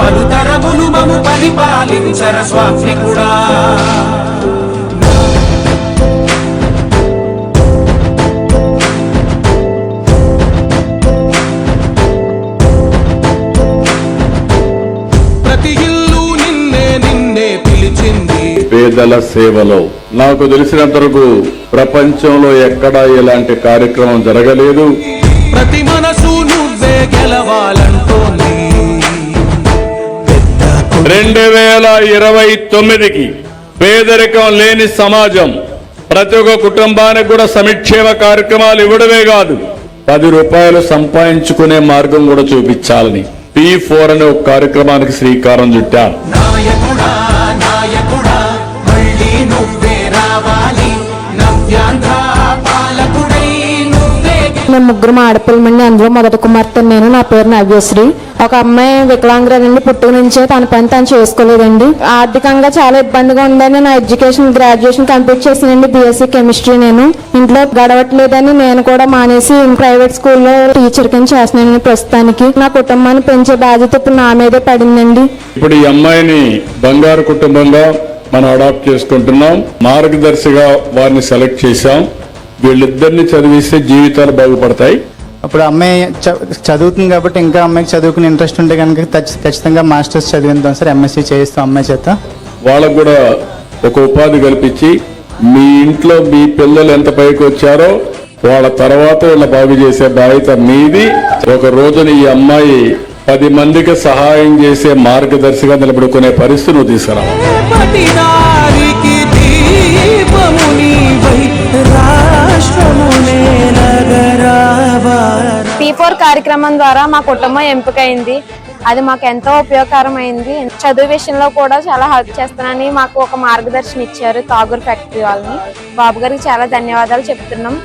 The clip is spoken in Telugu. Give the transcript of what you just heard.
పలుతరములు మము పరిపాలించర స్వామికుడా ప్రతి ఇల్లు నిన్నే నిన్నే పిలిచింది. పేదల సేవలో నాకు తెలిసినంత వరకు ప్రపంచంలో ఎక్కడా ఇలాంటి కార్యక్రమం జరగలేదు. ప్రతి మనసు నువ్వే గెలవాలంటోంది రెండు వేల ఇరవై తొమ్మిదికి పేదరికం లేని సమాజం ప్రతి ఒక్క కుటుంబానికి కూడా సంక్షేమ కార్యక్రమాలు ఇవ్వడమే కాదు. పది రూపాయలు సంపాదించుకునే మార్గం కూడా చూపించాలని పీ ఫోర్ అనే ఒక కార్యక్రమానికి శ్రీకారం చుట్టారు. మేము ముగ్గురు ఆడపిల్లమండి అందులో మొదటి కుమార్తె నేను నా పేరు నవ్యశ్రీ. ఒక అమ్మాయి వికలాంగురాలండి పుట్టుక నుంచే తన పని తను చేసుకోలేదండి. ఆర్థికంగా చాలా ఇబ్బందిగా ఉందని నా ఎడ్యుకేషన్ గ్రాడ్యుయేషన్ కంప్లీట్ చేసానండి బీఎస్సీ కెమిస్ట్రీ నేను. ఇంట్లో గడవట్లేదని నేను కూడా మానేసి ప్రైవేట్ స్కూల్లో టీచర్ కింద చేస్తున్నాను ప్రస్తుతానికి. నా కుటుంబాన్ని పెంచే బాధ్యత ఇప్పుడు నా మీదే పడిందండి. ఇప్పుడు ఈ అమ్మాయిని బంగారు కుటుంబంగా మనం అడాప్ట్ చేసుకుంటున్నాం. మార్గదర్శిగా వారిని సెలెక్ట్ చేశాం. వీళ్ళిద్దరిని చదివిస్తే జీవితాలు బాగుపడతాయి. అప్పుడు అమ్మాయి చ- చదువుతుంది కాబట్టి ఇంకా అమ్మాయికి చదువుకునే ఇంట్రెస్ట్ ఉంటే కనుక ఖచ్చి- ఖచ్చితంగా మాస్టర్స్ చదివిద్దాం సార్ ఎంఎస్సీ చేయిస్తాం అమ్మాయి చేత. వాళ్ళకు కూడా ఒక ఉపాధి కల్పించి మీ ఇంట్లో మీ పిల్లలు ఎంత పైకి వచ్చారో వాళ్ళ తర్వాత వీళ్ళ బాగు చేసే బాధ్యత మీది. ఒక రోజున ఈ అమ్మాయి పది మందికి సహాయం చేసే మార్గదర్శిగా నిలబడుకునే పరిస్థితి నువ్వు తీసుకురావాలి. ఫోర్ కార్యక్రమం ద్వారా మా కుటుంబం ఎంపికైంది. అది మాకు ఎంతో ఉపయోగకరమైంది. చదువు విషయంలో కూడా చాలా హెల్ప్ చేస్తానని మాకు ఒక మార్గదర్శనం ఇచ్చారు తాగూర్ ఫ్యాక్టరీ వాళ్ళని. బాబు గారికి చాలా ధన్యవాదాలు చెప్తున్నాం.